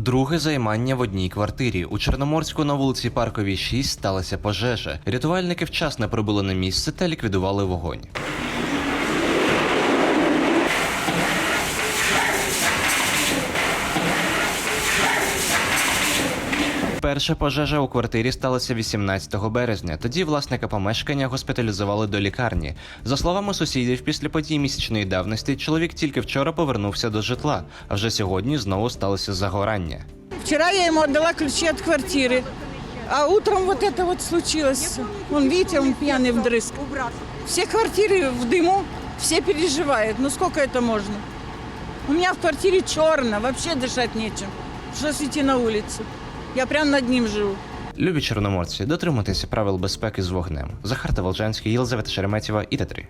Друге займання в одній квартирі. У Чорноморську на вулиці Парковій 6 сталася пожежа. Рятувальники вчасно прибули на місце та ліквідували вогонь. Перша пожежа у квартирі сталася 18 березня. Тоді власника помешкання госпіталізували до лікарні. За словами сусідів, після подій місячної давності чоловік тільки вчора повернувся до житла, а вже сьогодні знову сталося загорання. Вчера я ему отдала ключи от квартиры, а утром вот это вот случилось. Он, видите, он пьяный вдрызг. Все квартиры в дыму, все переживают. Ну сколько это можно? У меня в квартире черно, вообще дышать нечем. Что идти на улицу? Я прям над ним живу. Любі чорноморці, дотримуйтеся правил безпеки з вогнем. Захар Волжанський, Єлизавета Шереметєва і Т3.